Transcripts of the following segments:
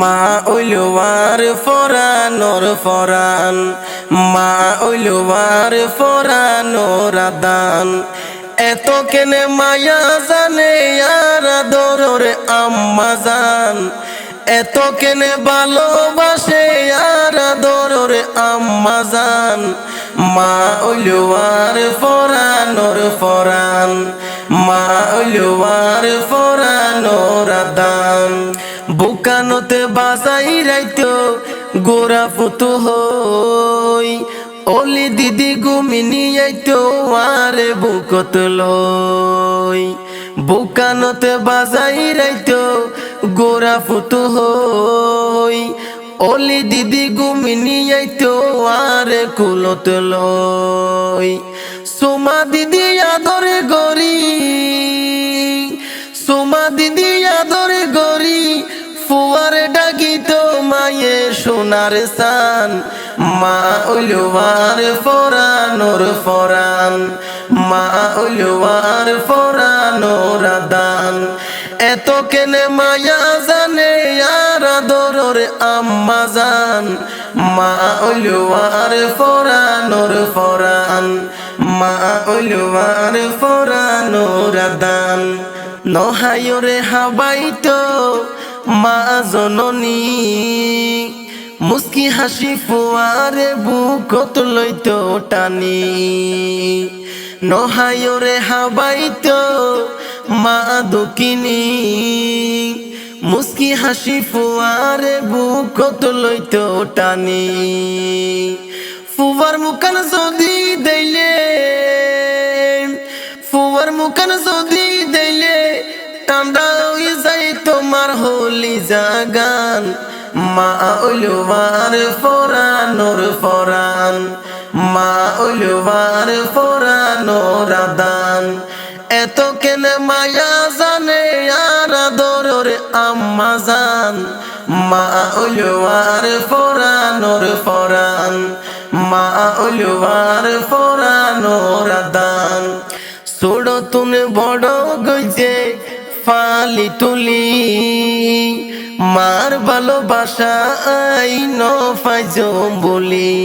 মা উলুয়ার ফরানোর ফরান। মা উলুয়ার ফরানোর দান এত কেনে মায়া জানে আর দরর আম্মা জান। এত কেনে ভালোবাসে আর দরর আম্মা জান। মা উলুয়ার ফরানোর ফরান। মা উলুয়ার ফরানোর দান বুকানোতে বাজাই রাইতো, গোরা ফুতু হই। ওলি দিদি গুমিনি আইতো আরে বুকত লই। বুকানোতে বাজাই রাইতো, গোরা ফুতু হই। ওলি দিদি গুমিনি আইতো আরে কুলত লই। সোমা দিদি আদরে গরি ফুয়ারে ডাকি তো মায়ে সোনার সান। মা উলুয়ার ফরানোর ফরান। মা উলুয়ার ফরানোর দান এত কেনে মায়া জানে আর দরর আম্মা জান। মা উলুয়ার ফরানোর ফরান। মা উলুয়ার ফরানোর দান নহায়রে হাবাইতো মা জননী, মুস্কি হাসি ফুয়ারে বুকত লইতো টানি। নহায়রে হাবাইতো মা দুকিনী, মুস্কি হাসি ফুয়ারে বুকত লইতো টানি। ফুয়ার মুখান যদি দেইলে, ফুয়ার মুখান যদি তোমার জাগান মা উলুবার ফরানোর ফরান মা উলুবার ফরানোর দান এত কেনে মায়া জানে আর আম্মা জান? মা উলুবার ফরানোর ফরান মা উলুবার ফরানোর দান ছোড় তুনে বড় ফালি তুলি, মার ভালোবাসা আই ন ফাইজম বলি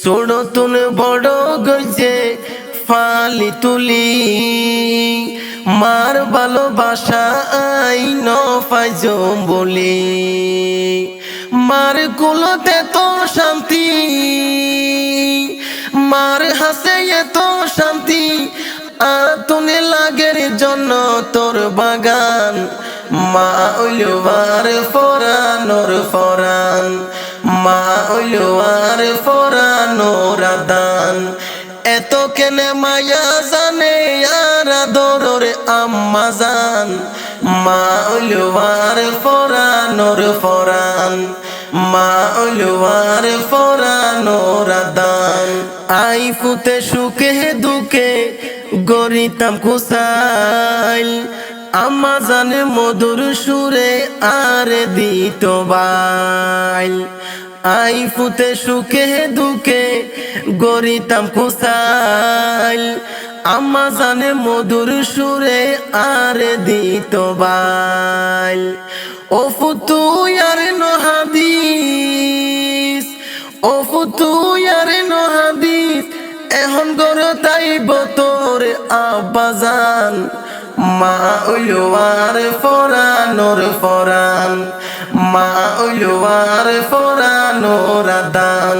ছোড় তুনে বড় গইছে ফালি তুলি, মার ভালোবাসা আই ন ফাইজম বলি মার কুলতে তো আতুনে লাগের জন্য তোর বাগান। মা উলুয়ার ফরানোর ফরান। মা উলুয়ার ফরানোর দান এত কেনে মায়া জানে আর দরর আম্মা জান। মা উলুয়ার ফরানোর ফরান। মা উলুয়ার ফরানোর দান আই ফুতে সুখে দুঃখে গরিতাম কুসাইল, আমা জানে মধুর সুরে আর দিত বাইল। আই ফুতে সুখে দুঃখে গরিতাম কুসাইল, আমা জানে মধুর সুরে আর দিত বাইল। ও ফুতু আর নহাদিস ও ফুতু আর নহাদিস এখন গর তাইব তোর আবাজান। মা উলুয়ার ফরানোর ফরান মা উলুয়ার ফরানোর দান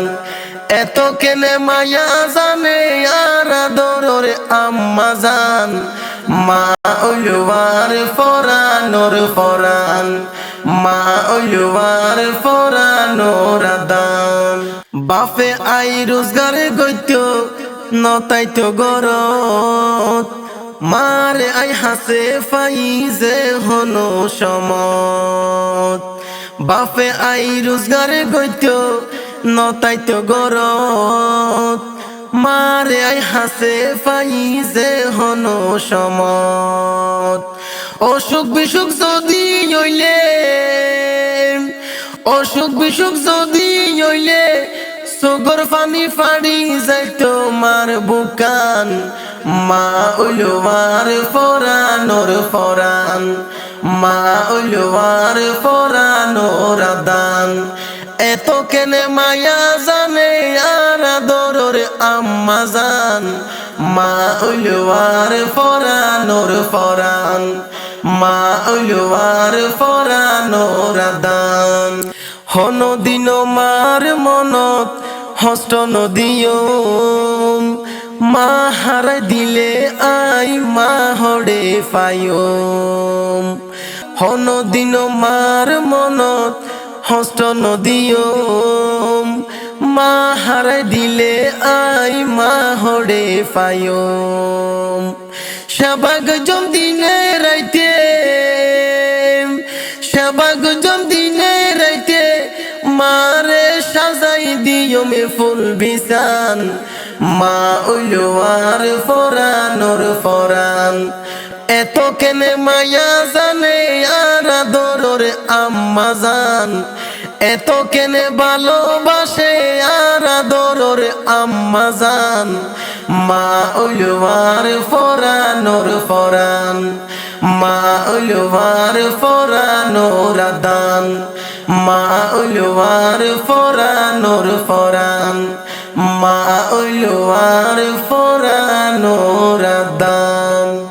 এত কেনে মায়া জানে আর দরর আম্মা জান। মা উলুয়ার ফরানোর ফরান মা উলুয়ার ফরানোর দান বাপে আই রোজগার গইত নতাইতো গরত। মারে আই হাসে ফাই যে হনো সমত। বাপে আই রোজগার গইত নতাইতো গরত। মারে আই হাসে ফাই যে হনো সমত। অসুখ বিসুখ যদি হইলে, অসুখ বিসুখ যদি হইলে সুগর পানি ফাড়ি যাই তোমার বুকান। মা উলুয়ার ফরানোর ফরান। মা উলুয়ার ফরান রাদান এত কেনে মায়া জানে আর আদরের আম্মা জান। মা উলুয়ার ফরানোর ফরান। মা উলুয়ার ফরানোর দান হন দিন মার মনত হস্ত নদীয় মা হারাই দিলে আই মা হরে পায়ম হন দিন মার মনত হস্ত নদীয় মা হারাই দিলে আই মা হরে পায়ম সবাগ দিনে রাইতে দিও মে ফুল বিসান মা উলুয়ার ফরানোর ফরান। এত কেনে মায়া জানে আর আদরের আম্মা জান। এত কেনে ভালোবাসে আর আদরের আম্মা জান। মা উলুয়ার ফরানোর ফরান। মা উলুয়ার ফরানোর দান মা উলুয়ার ফরানোর ফরান। মা উলুয়ার ফরানোর দান